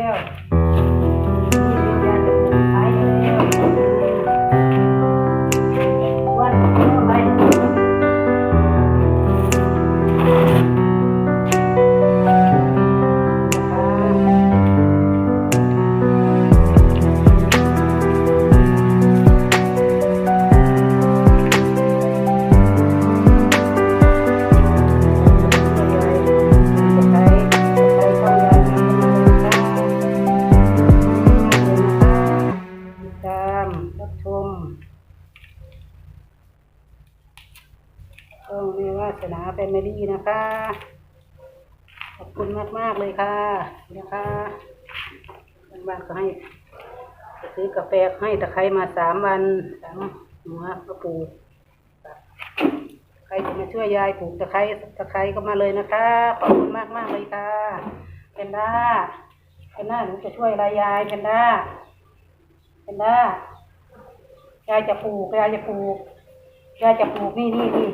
แล้ว นะคะ ขอบคุณมากมากเลยค่ะนะคะบ้านๆก็ให้ซื้อกาแฟให้ตะไคร้มาสามวันสามหัวก็ปลูกใครจะมาช่วยยายปลูกตะไคร้ตะไคร้ก็มาเลยนะคะ ขอบคุณมากมากเลยค่ะเพนด้าเพนด้าหนูจะช่วยอะไรยายเพนด้าเพนด้ายายจะปลูกยายจะปลูกยายจะปลูกนี่นี่นี่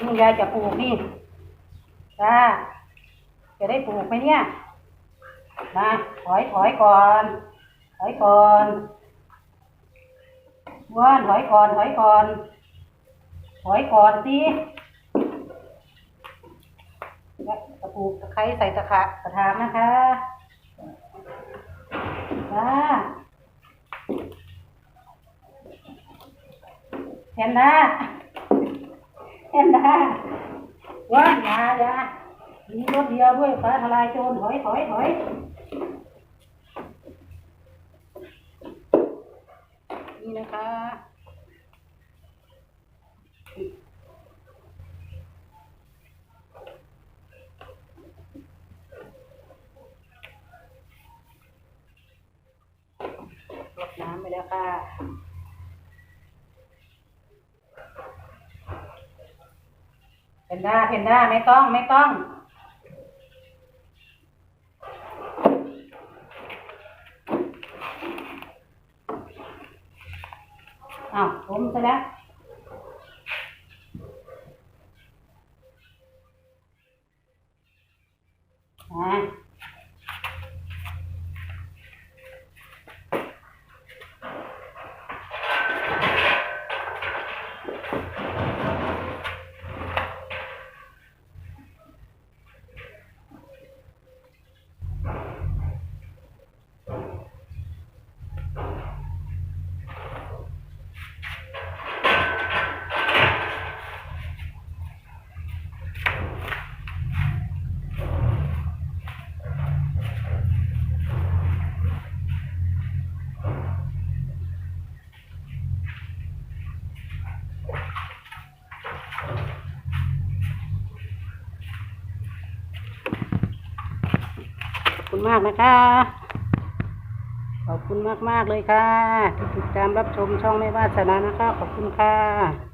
นี่ยายจะปลูกนี่จ้าจะได้ปลูกไหมเนี่ยมาถอยถอยก่อน ถอยก่อนว่านถอยก่อนถอยก่อน ถอยก่อนสิและตะปลูกตะไคร้ใส่ตะขะกระถางนะคะจ้าแอนนา แอนนาว่าอย่าอยามีรถเดียวด้วยฟ้าทลายโจรถอยถอยถอยนี่นะคะรดน้ำไปแล้วค่ะ พนด้าเพนด้าไม่ต้องไม่ต้อง อ้าวผมซะแล้วอ่า มากนะคะ ขอบคุณมาก ๆ เลยค่ะ ที่ติดตามรับชมช่องแม่วาสนานะคะ ขอบคุณค่ะ